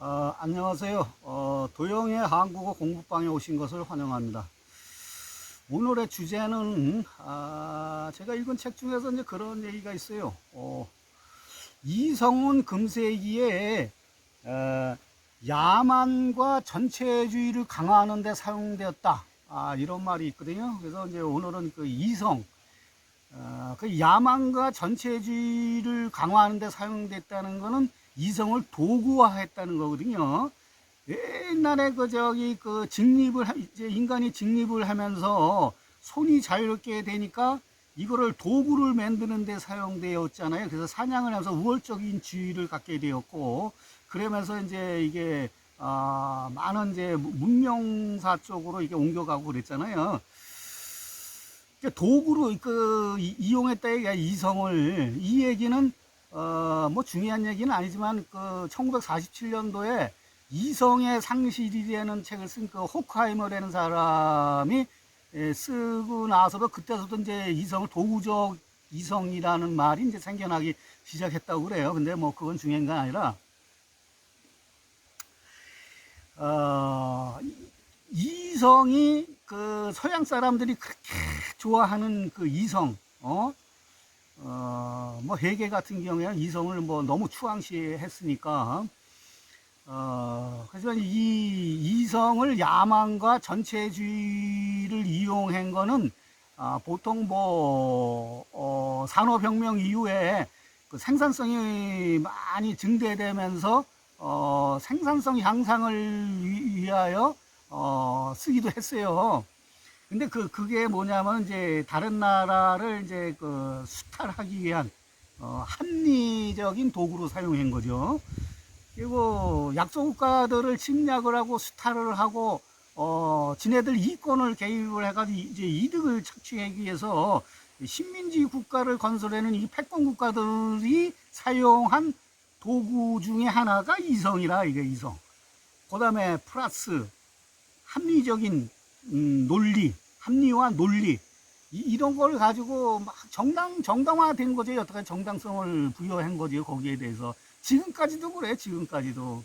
어, 안녕하세요. 어, 도영의 한국어 공부방에 오신 것을 환영합니다. 오늘의 주제는 아, 제가 읽은 책 중에서 이제 그런 얘기가 있어요. 어, 이성훈 금세기에 에, 야만과 전체주의를 강화하는 데 사용되었다. 아, 이런 말이 있거든요. 그래서 이제 오늘은 그 이성, 어, 그 야만과 전체주의를 강화하는 데 사용됐다는 거는 이성을 도구화했다는 거거든요. 옛날에 그 저기 그 직립을 하- 이제 인간이 직립을 하면서 손이 자유롭게 되니까 이거를 도구를 만드는 데 사용되었잖아요. 그래서 사냥을 하면서 우월적인 지위를 갖게 되었고 그러면서 이제 이게 아, 많은 이제 문명사 쪽으로 이게 옮겨가고 그랬잖아요. 도구로 그 이- 이용했다 얘기가 이성을 이 얘기는 어 뭐 중요한 얘기는 아니지만 그 1947년도에 이성의 상실이라는 책을 쓴 그 호크하이머라는 사람이 에, 쓰고 나서도 그때서도 이제 이성을 도구적 이성이라는 말이 이제 생겨나기 시작했다고 그래요. 근데 뭐 그건 중요한 건 아니라 어, 이- 이성이 그 서양 사람들이 그렇게 좋아하는 그 이성, 어, 어, 뭐 해계 같은 경우에는 이성을 뭐 너무 추앙시했으니까, 어, 하지만 이 이성을 야망과 전체주의를 이용한 거는 아, 보통 뭐 어, 산업혁명 이후에 그 생산성이 많이 증대되면서 어, 생산성 향상을 위- 위하여 어, 쓰기도 했어요. 근데 그 그게 뭐냐면 이제 다른 나라를 이제 그 수탈하기 위한 어, 합리적인 도구로 사용한 거죠. 그리고 약소 국가들을 침략을 하고 수탈을 하고 어, 지네들 이권을 개입을 해가지고 이제 이득을 착취하기 위해서 식민지 국가를 건설하는 이 패권 국가들이 사용한 도구 중에 하나가 이성이라 이게 이성. 그다음에 플러스 합리적인 음, 논리, 합리화 논리 이, 런걸 가지고 막 정당 정당화된 거죠. 여태까지 정당성을 부여한 거죠. 거기에 대해서 지금까지도 그래. 지금까지도.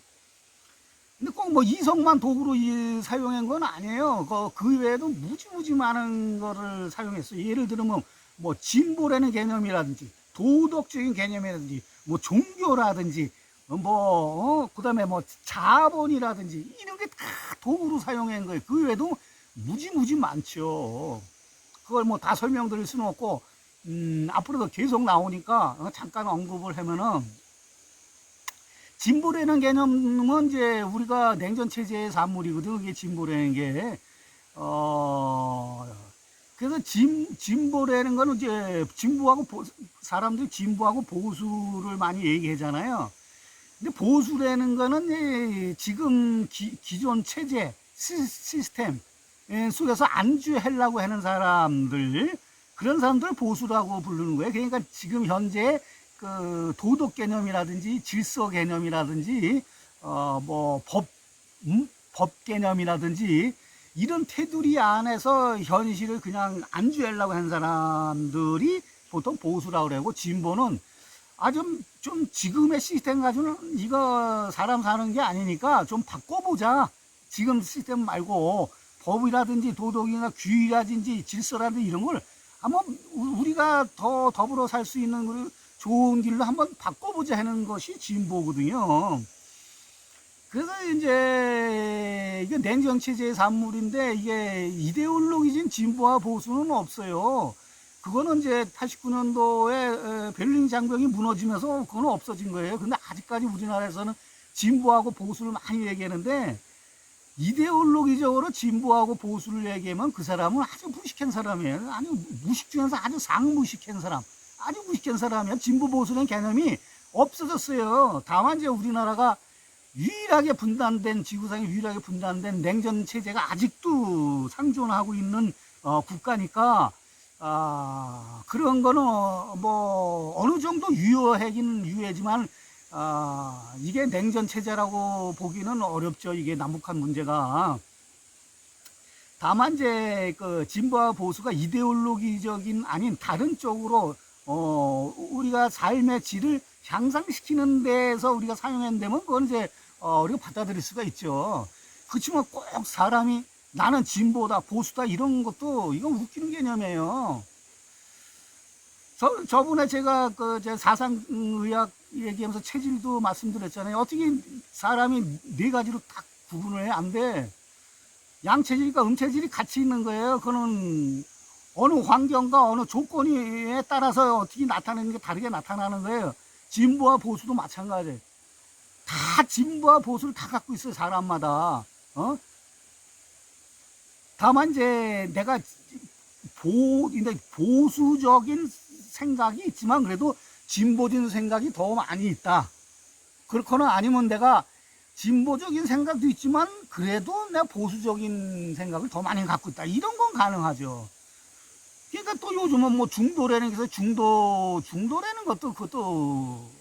근데 꼭 뭐 이성만 도구로 이- 사용한 건 아니에요. 그, 그 외에도 무지무지 많은 거를 사용했어요. 예를 들면 뭐 진보라는 개념이라든지 도덕적인 개념이라든지 뭐 종교라든지 어, 뭐 어, 그다음에 뭐 자본이라든지 이런 게 다 도구로 사용한 거예요. 그 외에도 무지무지 많죠. 그걸 뭐 다 설명드릴 수는 없고 음, 앞으로도 계속 나오니까 어, 잠깐 언급을 하면은 진보라는 개념은 이제 우리가 냉전 체제의 산물이거든. 그게 진보라는 게. 어, 그래서 진, 진보라는 거는 이제 진보하고 보, 사람들이 진보하고 보수를 많이 얘기하잖아요. 근데 보수라는 거는 이 지금 기, 기존 체제, 시, 시스템 예, 속에서 안주하려고 하는 사람들, 그런 사람들을 보수라고 부르는 거예요. 그러니까 지금 현재 그 도덕 개념이라든지 질서 개념이라든지 어뭐법 음? 법 개념이라든지 이런 테두리 안에서 현실을 그냥 안주하려고 하는 사람들이 보통 보수라고 그러고 진보는 아좀 좀 지금의 시스템 가지고는 이거 사람 사는 게 아니니까 좀 바꿔보자 지금 시스템 말고 법이라든지 도덕이나 규율이라든지 질서라든지 이런 걸 한번 우- 우리가 더 더불어 살 수 있는 그 좋은 길로 한번 바꿔보자 하는 것이 진보거든요. 그래서 이제 이게 냉전 체제의 산물인데 이게 이데올로기진 진보와 보수는 없어요. 그거는 이제 89년도에 베를린 장벽이 무너지면서 그거는 없어진 거예요. 근데 아직까지 우리나라에서는 진보하고 보수를 많이 얘기하는데 이데올로기적으로 진보하고 보수를 얘기하면 그 사람은 아주 무식한 사람이에요. 아니 무식 중에서 아주 상무식한 사람, 아주 무식한 사람이야. 진보 보수는 개념이 없어졌어요. 다만 이제 우리나라가 유일하게 분단된 지구상에 유일하게 분단된 냉전 체제가 아직도 상존하고 있는 어, 국가니까 아, 그런 거는 어, 뭐 어느 정도 유효하긴 유효하지만 아, 이게 냉전 체제라고 보기는 어렵죠. 이게 남북한 문제가. 다만 이제 그 진보와 보수가 이데올로기적인 아닌 다른 쪽으로 어 우리가 삶의 질을 향상시키는 데서 우리가 사용한다면 그건 이제 어, 우리가 받아들일 수가 있죠. 그렇지만 꼭 사람이 나는 진보다 보수다 이런 것도 이건 웃기는 개념이에요. 저, 저번에 제가 그 제 사상의학 얘기하면서 체질도 말씀드렸잖아요. 어떻게 사람이 네 가지로 딱 구분을 해? 안 돼. 양체질과 음체질이 같이 있는 거예요. 그거는 어느 환경과 어느 조건에 따라서 어떻게 나타내는 게 다르게 나타나는 거예요. 진보와 보수도 마찬가지예요. 다 진보와 보수를 다 갖고 있어요. 사람마다. 어? 다만 이제 내가 보, 근데 보수적인 생각이 있지만 그래도 진보적인 생각이 더 많이 있다. 그렇거나 아니면 내가 진보적인 생각도 있지만 그래도 내가 보수적인 생각을 더 많이 갖고 있다. 이런 건 가능하죠. 그러니까 또 요즘은 뭐 중도라는 게서 중도, 중도라는 것도 그것도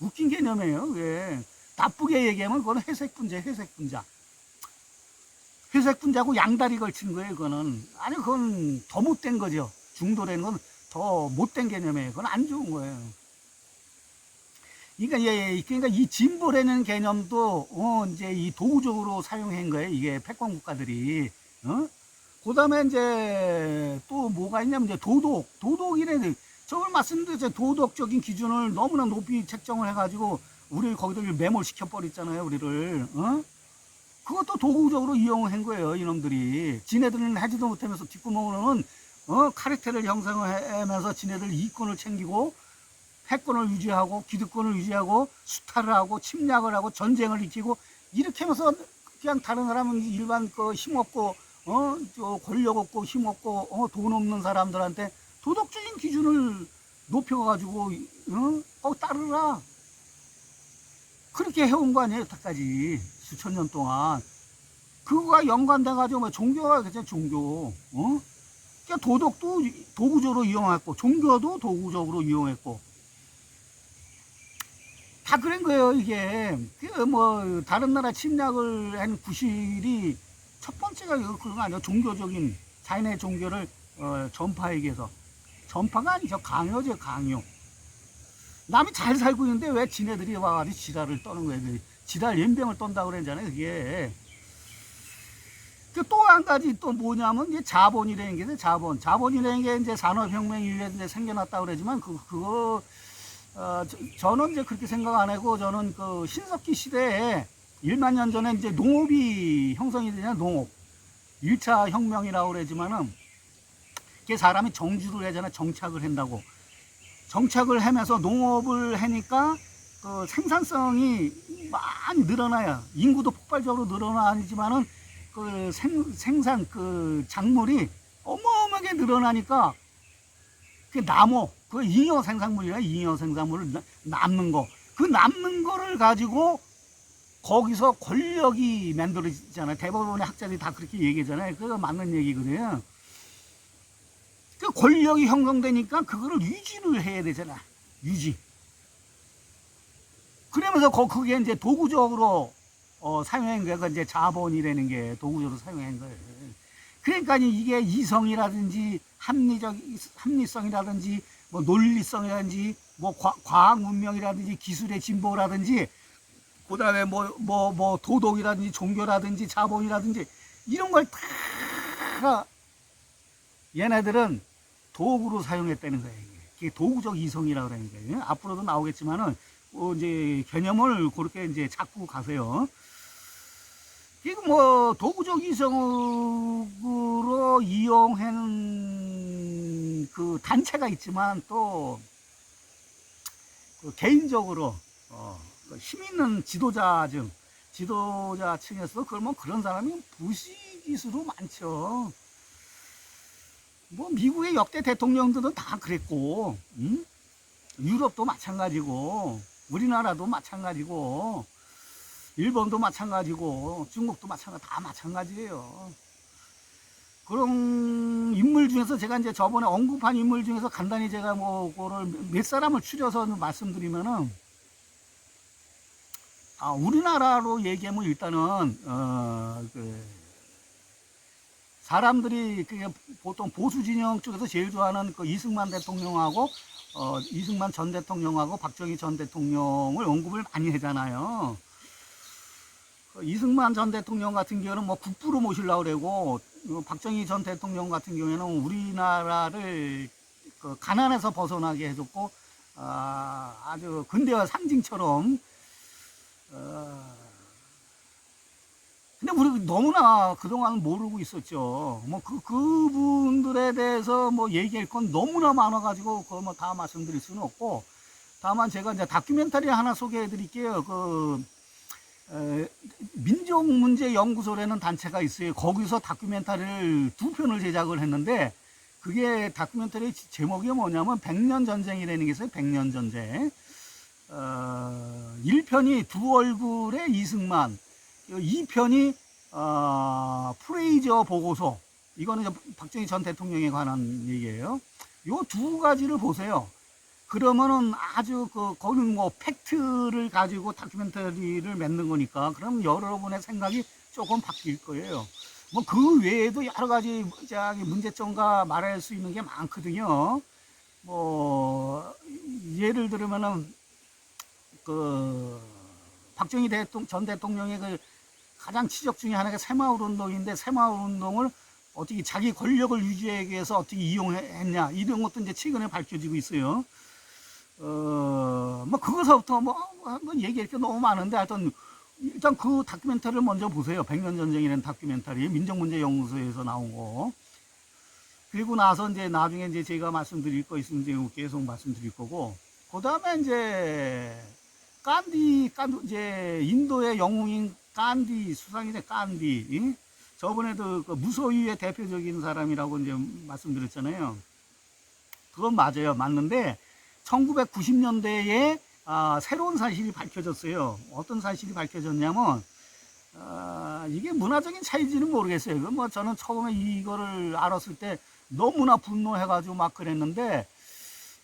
웃긴 개념이에요. 그게. 나쁘게 얘기하면 그거는 회색 분자, 회색 분자. 회색 분자고 양다리 걸친 거예요, 그거는. 아니, 그건 더 못된 거죠. 중도라는 건 더 못된 개념이에요. 그건 안 좋은 거예요. 그러니까, 예, 예, 그러니까 이 진보라는 개념도, 어, 이제 이 도구적으로 사용한 거예요. 이게 패권 국가들이. 어? 그 다음에 이제 또 뭐가 있냐면 이제 도덕. 도덕이라는, 저걸 말씀드렸죠. 도덕적인 기준을 너무나 높이 책정을 해가지고, 우리를 거기다 매몰시켜 버렸잖아요, 우리를. 어? 그것도 도구적으로 이용한 거예요, 이놈들이. 지네들은 하지도 못하면서 뒷구멍으로는, 어, 카르텔을 형성하면서 지네들 이권을 챙기고, 패권을 유지하고, 기득권을 유지하고, 수탈을 하고, 침략을 하고, 전쟁을 일으키고, 이렇게 하면서 그냥 다른 사람은 일반 그 힘없고, 어, 저 권력 없고, 힘없고, 어, 돈 없는 사람들한테 도덕적인 기준을 높여가지고, 어, 어, 따르라. 그렇게 해온 거 아니에요, 여태까지. 수천 년 동안. 그거가 연관돼가지고, 뭐, 종교가 그냥 종교, 어? 그러니까 도덕도 도구적으로 이용했고, 종교도 도구적으로 이용했고. 다 그런 거예요, 이게. 그, 뭐, 다른 나라 침략을 한 구실이 첫 번째가 그런 거 아니에요. 종교적인, 자기네 종교를, 어, 위해서. 전파가 아니죠. 강요죠, 강요. 남이 잘 살고 있는데 왜 지네들이 와가지고 지랄을 떠는 거예요. 그 지랄 연병을 떤다고 그랬잖아요. 그게. 그또한 가지 또 뭐냐면 이제 자본이라는 게. 자본. 자본이라는 게 이제 산업혁명 이후에 이제 생겨났다고 그러지만 그, 그거, 어, 저, 는 이제 그렇게 생각 안 하고 저는 그 신석기 시대에 1만 년 전에 이제 농업이 형성이 되냐, 농업. 1차 혁명이라고 그러지만은 그게 사람이 정주를 하잖아, 정착을 한다고. 정착을 하면서 농업을 하니까 그 생산성이 많이 늘어나요. 인구도 폭발적으로 늘어나지만은 그 생, 생산 그 작물이 어마어마하게 늘어나니까 그 나무, 그 잉여 생산물이야. 잉여 생산물을 나- 남는 거. 그 남는 거를 가지고 거기서 권력이 만들어지잖아요. 대법원의 학자들이 다 그렇게 얘기하잖아요. 그거 맞는 얘기거든요. 그 권력이 형성되니까 그거를 유지를 해야 되잖아. 유지. 그러면서 거, 그게 이제 도구적으로 어, 사용한 거야. 그 이제 자본이라는 게 도구적으로 사용한 거예요. 그러니까 이게 이성이라든지 합리적, 합리성이라든지 뭐 논리성이라든지 뭐 과, 과학 문명이라든지 기술의 진보라든지 그 다음에 뭐, 뭐, 뭐 도덕이라든지 종교라든지 자본이라든지 이런 걸 다 얘네들은 도구로 사용했다는 거예요. 이게. 도구적 이성이라고 그러는 거예요. 앞으로도 나오겠지만은 어, 이제 개념을 그렇게 이제 잡고 가세요. 이거 뭐 도구적 이성으로 이용하는 그 단체가 있지만 또 그 개인적으로 어, 그힘 있는 지도자층, 지도자층에서 그러면 그런 사람이 부시기수로 많죠. 뭐 미국의 역대 대통령들은 다 그랬고, 응? 유럽도 마찬가지고, 우리나라도 마찬가지고, 일본도 마찬가지고, 중국도 마찬가지, 다 마찬가지예요. 그런 인물 중에서 제가 이제 저번에 언급한 인물 중에서 간단히 제가 뭐, 그거를 몇 사람을 추려서 말씀드리면은, 아, 우리나라로 얘기하면 일단은, 어, 그, 사람들이 그 보통 보수 진영 쪽에서 제일 좋아하는 그 이승만 대통령하고 어, 이승만 전 대통령하고 박정희 전 대통령을 언급을 많이 하잖아요. 그 이승만 전 대통령 같은 경우는 뭐 국부로 모시려고 그러고 어, 박정희 전 대통령 같은 경우에는 우리나라를 그 가난에서 벗어나게 해줬고 아, 아주 근대화 상징처럼 어, 근데 우리 너무나 그동안 모르고 있었죠. 뭐 그 그분들에 대해서 뭐 얘기할 건 너무나 많아가지고 그거 뭐 다 말씀드릴 수는 없고 다만 제가 이제 다큐멘터리 하나 소개해 드릴게요. 그 에, 민족문제연구소라는 단체가 있어요. 거기서 다큐멘터리를 두 편을 제작을 했는데 그게 다큐멘터리 제목이 뭐냐면 백년 전쟁이라는 게 있어요. 백년 전쟁. 어, 1편이 두 얼굴의 이승만, 2편이 어, 프레이저 보고서. 이거는 박정희 전 대통령에 관한 얘기예요. 요 두 가지를 보세요. 그러면은 아주 그 거기는 뭐 팩트를 가지고 다큐멘터리를 만든 거니까 그럼 여러분의 생각이 조금 바뀔 거예요. 뭐 그 외에도 여러 가지 저기 문제점과 말할 수 있는 게 많거든요. 뭐 예를 들면은 그 박정희 대통령 전 대통령의 그 가장 치적 중에 하나가 새마을 운동인데 새마을 운동을 어떻게 자기 권력을 유지하기 위해서 어떻게 이용했냐 이런 것도 이제 최근에 밝혀지고 있어요. 어, 뭐 그거서부터 뭐 한번 얘기할 게 너무 많은데 하여튼 일단 그 다큐멘터리를 먼저 보세요. 백년 전쟁이라는 다큐멘터리 민족문제연구소에서 나온 거. 그리고 나서 이제 나중에 이제 제가 말씀드릴 거 있으면 이제 계속 말씀드릴 거고. 그 다음에 이제 깐디, 깐디, 이제 인도의 영웅인 깐디 수상이제 깐디. 이? 저번에도 그 무소유의 대표적인 사람이라고 이제 말씀드렸잖아요. 그건 맞아요. 맞는데 1990년대에 아, 새로운 사실이 밝혀졌어요. 어떤 사실이 밝혀졌냐면 아, 이게 문화적인 차이지는 모르겠어요. 그뭐 저는 처음에 이거를 알았을 때 너무나 분노해가지고 막 그랬는데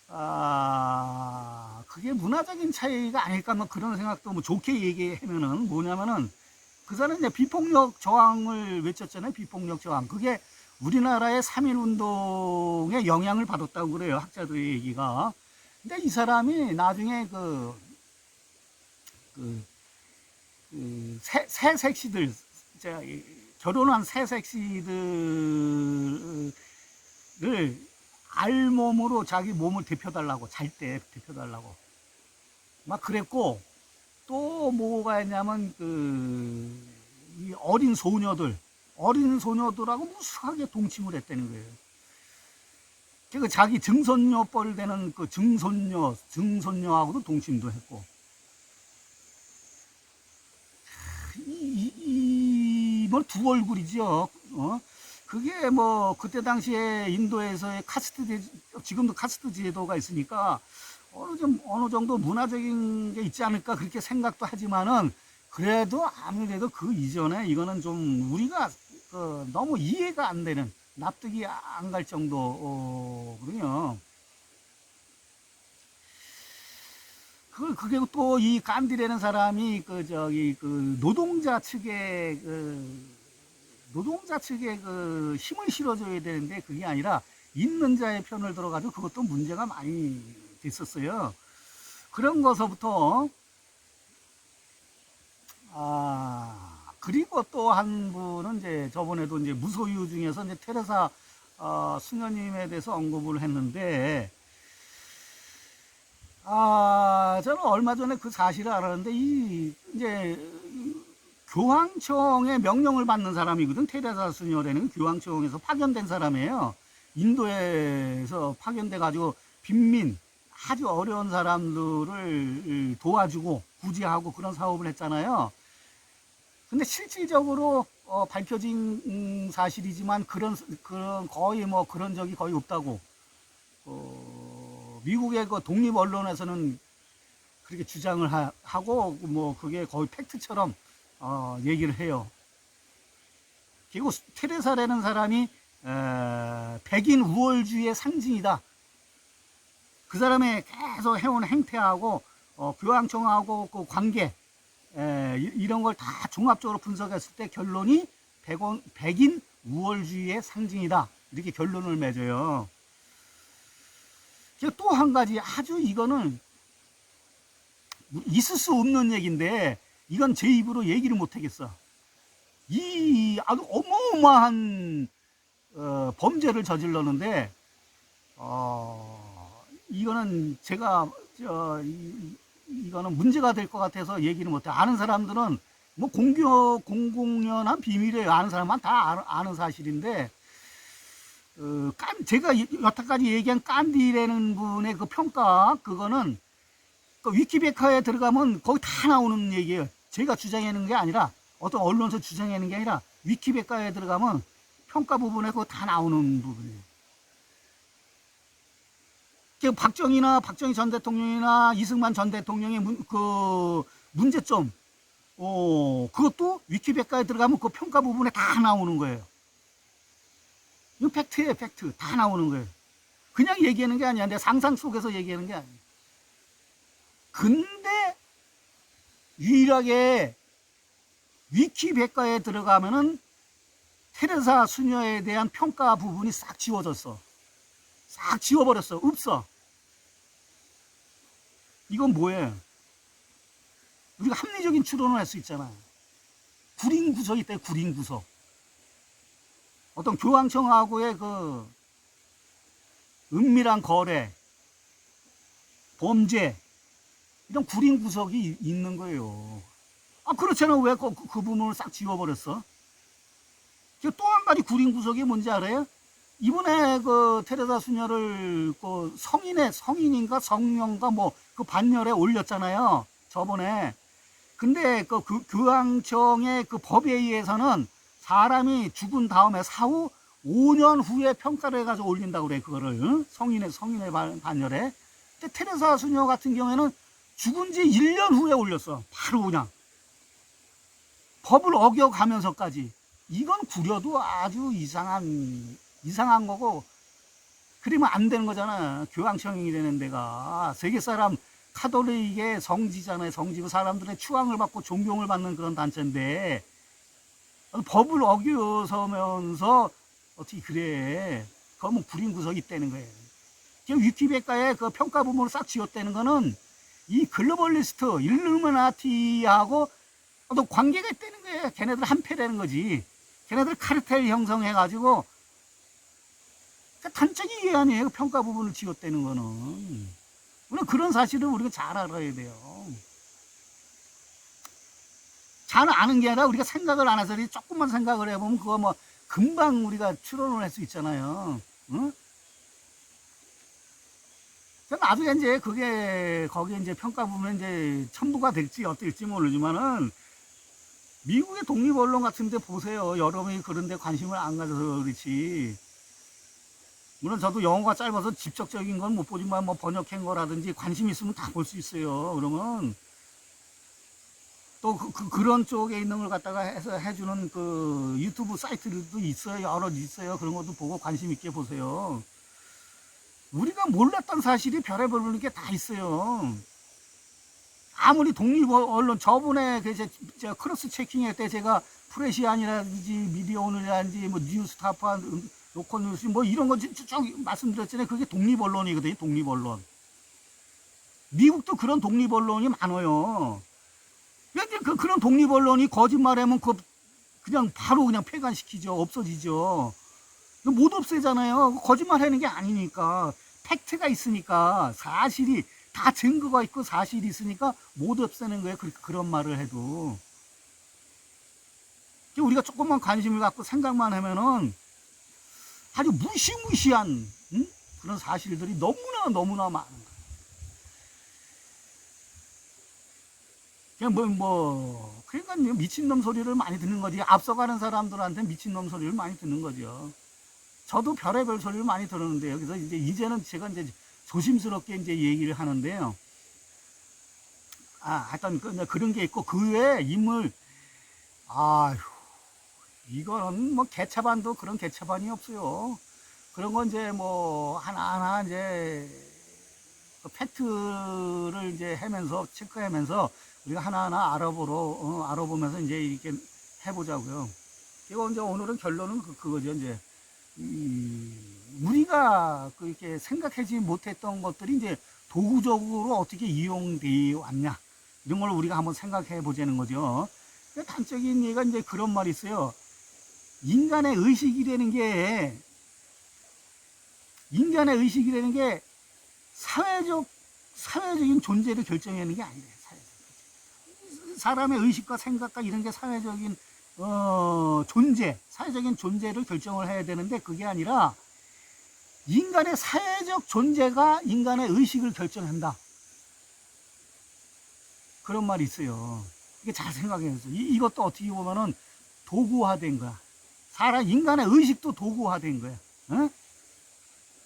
아, 그게 문화적인 차이가 아닐까 뭐 그런 생각도 뭐 좋게 얘기하면은 뭐냐면은 그 사람은 이제 비폭력 저항을 외쳤잖아요. 비폭력 저항. 그게 우리나라의 3.1 운동에 영향을 받았다고 그래요. 학자들의 얘기가. 근데 이 사람이 나중에 그, 그, 그 새, 새 색시들, 자, 결혼한 새 색시들을 알몸으로 자기 몸을 데펴달라고, 잘 때 데펴달라고. 막 그랬고, 또 뭐가 있냐면, 그, 이 어린 소녀들, 어린 소녀들하고 무수하게 동침을 했다는 거예요. 그 자기 증손녀 뻘 되는 그 증손녀, 증손녀하고도 동침도 했고. 이, 이, 뭐두 얼굴이죠. 어? 그게 뭐 그때 당시에 인도에서의 카스트 제, 지금도 카스트 제도가 있으니까 어느 좀 어느 정도 문화적인 게 있지 않을까 그렇게 생각도 하지만은 그래도 아무래도 그 이전에 이거는 좀 우리가 그 너무 이해가 안 되는 납득이 안 갈 정도거든요. 그, 그게 또 이 깐디라는 사람이 그 저기 그 노동자 측에 그 노동자 측에 그 힘을 실어줘야 되는데 그게 아니라 있는 자의 편을 들어가지고 그것도 문제가 많이 됐었어요. 그런 것서부터 아 그리고 또 한 분은 이제 저번에도 이제 무소유 중에서 이제 테레사 어, 수녀님에 대해서 언급을 했는데 아 저는 얼마 전에 그 사실을 알았는데 이 이제 교황청의 명령을 받는 사람이거든 테레사 수녀라는 교황청에서 파견된 사람이에요 인도에서 파견돼 가지고 빈민 아주 어려운 사람들을 도와주고 구제하고 그런 사업을 했잖아요. 근데 실질적으로 어, 밝혀진 음, 사실이지만 그런 그런 거의 뭐 그런 적이 거의 없다고 어, 미국의 그 독립 언론에서는 그렇게 주장을 하, 고뭐 그게 거의 팩트처럼 어, 얘기를 해요. 그리고 테레사라는 사람이 에, 백인 우월주의의 상징이다. 그 사람의 계속 해온 행태하고 어, 교황청하고 그 관계 에, 이런 걸 다 종합적으로 분석했을 때 결론이 백원, 백인 우월주의의 상징이다. 이렇게 결론을 맺어요. 또 한 가지 아주 이거는 있을 수 없는 얘기인데 이건 제 입으로 얘기를 못 하겠어. 이 아주 어마어마한 어, 범죄를 저질렀는데 어, 이거는 제가 저, 이, 이거는 문제가 될 것 같아서 얘기를 못해. 아는 사람들은 뭐 공교 공공연한 비밀이에요. 아는 사람만 다 아는, 사실인데 어, 깐, 제가 이- 여태까지 얘기한 깐디라는 분의 그 평가 그거는 그 위키백과에 들어가면 거기 다 나오는 얘기예요. 제가 주장하는 게 아니라 어떤 언론에서 주장하는 게 아니라 위키백과에 들어가면 평가 부분에 그거 다 나오는 부분이에요. 그 박정희나 박정희 전 대통령이나 이승만 전 대통령의 문, 그 문제점, 어, 그것도 위키백과에 들어가면 그 평가 부분에 다 나오는 거예요. 이거 팩트예요, 팩트. 다 나오는 거예요. 그냥 얘기하는 게 아니야. 내 상상 속에서 얘기하는 게 아니야. 근데 유일하게 위키백과에 들어가면은 테레사 수녀에 대한 평가 부분이 싹 지워졌어. 싹 지워버렸어. 없어. 이건 뭐예요? 우리가 합리적인 추론을 할 수 있잖아. 구린 구석이 있대, 구린 구석. 어떤 교황청하고의 그 은밀한 거래, 범죄, 이런 구린 구석이 이- 있는 거예요. 아, 그렇잖아. 왜 그, 그 부분을 싹 지워버렸어? 또 한 가지 구린 구석이 뭔지 알아요? 이번에 그 테레사 수녀를 그 성인의 성인인가 성령가 뭐 그 반열에 올렸잖아요. 저번에. 근데 그, 그 교황청의 그 법에 의해서는 사람이 죽은 다음에 사후 5년 후에 평가를 해가지고 올린다고 그래 그거를 응? 성인의 성인의 반- 반열에. 근데 테레사 수녀 같은 경우에는 죽은 지 1년 후에 올렸어. 바로 그냥. 법을 어겨가면서까지. 이건 구려도 아주 이상한, 이상한 거고, 그러면 안 되는 거잖아. 교황청이 되는 데가. 세계 사람 카톨릭의 성지잖아요. 성지고 사람들의 추앙을 받고 존경을 받는 그런 단체인데, 법을 어겨서면서 어떻게 그래. 그러면 구린 구석이 있다는 거예요. 지금 위키백과의 그 평가 부분을 싹 지웠다는 거는 이 글로벌리스트, 일루미나티하고 또 관계가 있다는 거예요. 걔네들 한패라는 거지. 걔네들 카르텔 형성해가지고 그 단적인 게 아니에요. 평가 부분을 지웠다는 거는. 우리가 그런 사실을 우리가 잘 알아야 돼요. 잘 아는 게 아니라 우리가 생각을 안 해서 조금만 생각을 해보면 그거 뭐 금방 우리가 추론을 할 수 있잖아요. 응? 저 나중에 이제 그게 거기에 이제 평가 부분에 이제 첨부가 될지 어떨지 모르지만은 미국의 독립 언론 같은 데 보세요. 여러분이 그런 데 관심을 안 가져서 그렇지. 물론 저도 영어가 짧아서 직접적인 건 못 보지만 뭐 번역한 거라든지 관심 있으면 다 볼 수 있어요. 그러면 또 그, 런 쪽에 있는 걸 갖다가 해서 해주는 그 유튜브 사이트들도 있어요. 여러 있어요. 그런 것도 보고 관심 있게 보세요. 우리가 몰랐던 사실이 별의별 게다 있어요. 아무리 독립 언론 저번에 그 제, 제 크로스 체킹할 때 제가 프레시안이라든지 미디어 오늘이라든지 뭐 뉴스타파 로컬 뉴스 뭐 이런 거쭉 말씀드렸잖아요. 그게 독립 언론이거든요. 독립 언론. 미국도 그런 독립 언론이 많아요. 근데 그 그런 독립 언론이 거짓말하면 그 그냥 바로 그냥 폐간시키죠. 없어지죠. 못 없애잖아요. 거짓말 하는 게 아니니까 팩트가 있으니까 사실이 다 증거가 있고 사실이 있으니까 못 없애는 거예요. 그, 그런 말을 해도. 우리가 조금만 관심을 갖고 생각만 하면은 아주 무시무시한 응? 그런 사실들이 너무나 너무나 많은 거예요. 뭐, 뭐, 그러니까 미친놈 소리를 많이 듣는 거지. 앞서가는 사람들한테 미친놈 소리를 많이 듣는 거죠. 저도 별의별 소리를 많이 들었는데요. 그래서 이제 이제는 제가 이제 조심스럽게 이제 얘기를 하는데요. 아, 하여튼 그, 그런 게 있고 그 외에 인물, 아휴, 이거는 뭐 개차반도 그런 개차반이 없어요. 그런 건 이제 뭐 하나하나 이제 그 팩트를 이제 하면서 체크하면서 우리가 하나하나 알아보러 어, 알아보면서 이제 이렇게 해보자고요. 이거 이제 오늘은 결론은 그, 그거죠 이제 이, 우리가 그 이렇게 생각하지 못했던 것들이 이제 도구적으로 어떻게 이용되어 왔냐 이런 걸 우리가 한번 생각해 보자는 거죠. 단적인 얘가 이제 그런 말이 있어요. 인간의 의식이라는 게 인간의 의식이라는 게 사회적 사회적인 존재를 결정하는 게 아니래. 사람의 의식과 생각과 이런 게 사회적인 어, 존재, 사회적인 존재를 결정을 해야 되는데 그게 아니라 인간의 사회적 존재가 인간의 의식을 결정한다. 그런 말이 있어요. 이게 잘 생각해서 이, 이것도 어떻게 보면은 도구화된 거야. 사람 인간의 의식도 도구화된 거야. 어?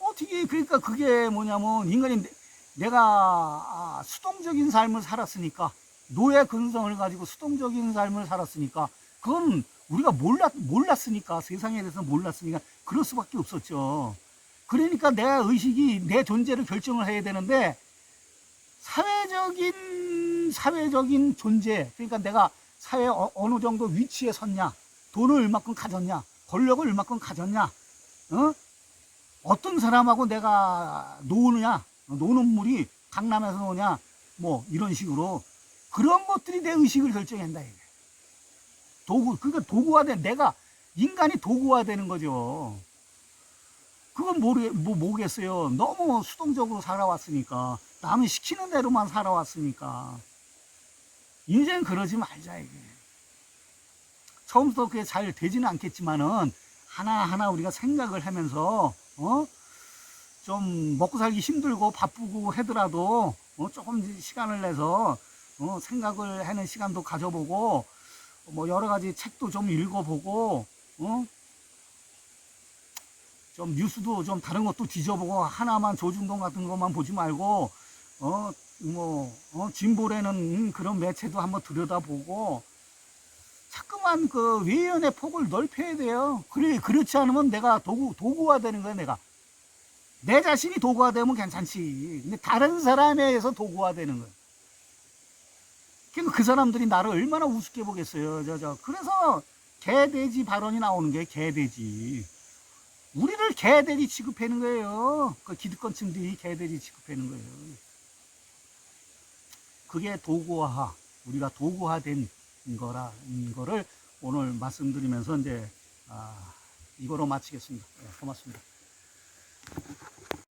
어떻게 그러니까 그게 뭐냐면 인간이 내- 내가 아, 수동적인 삶을 살았으니까 노예 근성을 가지고 수동적인 삶을 살았으니까 그건 우리가 몰랐 몰랐으니까 세상에 대해서 몰랐으니까 그럴 수밖에 없었죠. 그러니까 내 의식이 내 존재를 결정을 해야 되는데 사회적인 사회적인 존재 그러니까 내가 사회 어, 어느 정도 위치에 섰냐 돈을 얼마큼 가졌냐 권력을 얼마큼 가졌냐 어? 어떤 사람하고 내가 노느냐 노는 물이 강남에서 노냐 뭐 이런 식으로 그런 것들이 내 의식을 결정한다 이게. 도구 그러니까 도구화된 내가 인간이 도구화되는 거죠. 그건 모르 뭐 뭐겠어요. 너무 수동적으로 살아왔으니까 남이 시키는 대로만 살아왔으니까. 인생 그러지 말자 이게 처음부터 그게 잘 되지는 않겠지만은 하나하나 우리가 생각을 하면서 어? 좀 먹고 살기 힘들고 바쁘고 하더라도 어? 조금 시간을 내서 어? 생각을 하는 시간도 가져보고 뭐 여러 가지 책도 좀 읽어보고 어? 좀 뉴스도 좀 다른 것도 뒤져보고 하나만 조중동 같은 것만 보지 말고 어뭐 어, 진보라는 그런 매체도 한번 들여다보고 자꾸만 그 외연의 폭을 넓혀야 돼요. 그래 그렇지 않으면 내가 도구 도구화 되는 거야 내가. 내 자신이 도구화 되면 괜찮지. 근데 다른 사람에 의해서 도구화 되는 거야. 그러니까 그 사람들이 나를 얼마나 우습게 보겠어요. 저, 저. 그래서 개돼지 발언이 나오는 게 개돼지. 우리를 개돼지 취급하는 거예요. 그 기득권층들이 개돼지 취급하는 거예요. 그게 도구화, 우리가 도구화된 거라는 거를 오늘 말씀드리면서 이제 아, 이거로 마치겠습니다. 네, 고맙습니다.